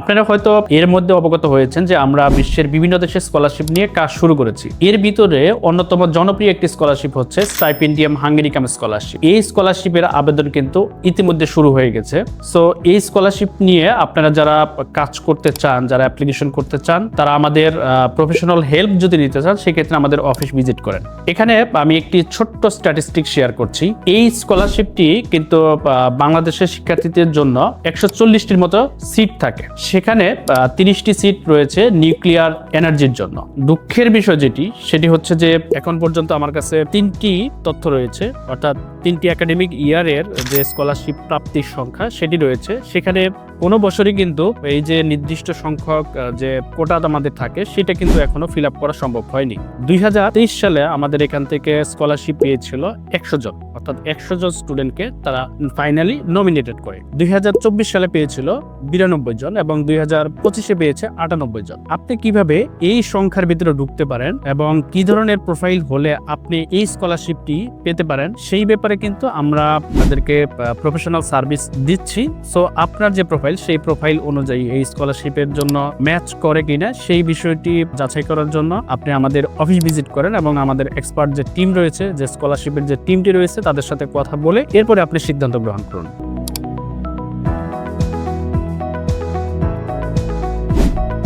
আপনারা হয়তো এর মধ্যে অবগত হয়েছেন যে আমরা বিশ্বের বিভিন্ন দেশে স্কলারশিপ নিয়ে কাজ শুরু করেছি। এর ভিতরে অন্যতম জনপ্রিয় একটি স্কলারশিপ হচ্ছে স্টাইপেন্ডিয়াম হাঙ্গেরিকাম স্কলারশিপ এই স্কলারশিপের আবেদন কিন্তু ইতিমধ্যে শুরু হয়ে গেছে। সো এই স্কলারশিপ নিয়ে আপনারা যারা কাজ করতে চান, যারা অ্যাপ্লিকেশন করতে চান, তারা আমাদের প্রফেশনাল হেল্প যদি নিতে চান, সেক্ষেত্রে আমাদের অফিস ভিজিট করেন। এখানে আমি একটি ছোট্ট স্ট্যাটিস্টিক শেয়ার করছি। এই স্কলারশিপটি কিন্তু বাংলাদেশের শিক্ষার্থীদের জন্য একশো চল্লিশটির মতো সিট থাকে। সেখানে তিরিশটি সিট রয়েছে নিউক্লিয়ার এনার্জির জন্য। দুঃখের বিষয় যেটি, সেটি হচ্ছে যে এখন পর্যন্ত আমার কাছে তিনটি তথ্য রয়েছে, অর্থাৎ তিনটি একাডেমিক ইয়ারের যে স্কলারশিপ প্রাপ্তির সংখ্যা সেটি রয়েছে। সেখানে কোনো বছরই কিন্তু এই যে নির্দিষ্ট সংখ্যক যে কোটা আমাদের থাকে, সেটা কিন্তু এখনও ফিল আপ করা সম্ভব হয়নি। দুই হাজার তেইশ সালে আমাদের এখান থেকে স্কলারশিপ পেয়েছিল একশো জন। অর্থাৎ একশো জন স্টুডেন্টকে তারা ফাইনালি নমিনেটেড করে। দুই হাজার চব্বিশ সালে পেয়েছিল বিরানব্বই জন এবং দুই হাজার পঁচিশে পেয়েছে আটানব্বই জন। আপনি কীভাবে এই সংখ্যার ভিতরে ঢুকতে পারেন এবং কি ধরনের প্রোফাইল হলে আপনি এই স্কলারশিপটি পেতে পারেন, সেই ব্যাপারে কিন্তু আমরা আপনাদেরকে প্রফেশনাল সার্ভিস দিচ্ছি। সো আপনার যে প্রোফাইল সেই প্রোফাইল অনুযায়ী এই স্কলারশিপের জন্য ম্যাচ করে কিনা, সেই বিষয়টি যাচাই করার জন্য আপনি আমাদের অফিস ভিজিট করেন এবং আমাদের এক্সপার্ট যে টিম রয়েছে, যে স্কলারশিপের যে টিমটি রয়েছে, তাদের সাথে কথা বলে এরপরে আপনি সিদ্ধান্ত গ্রহণ করুন।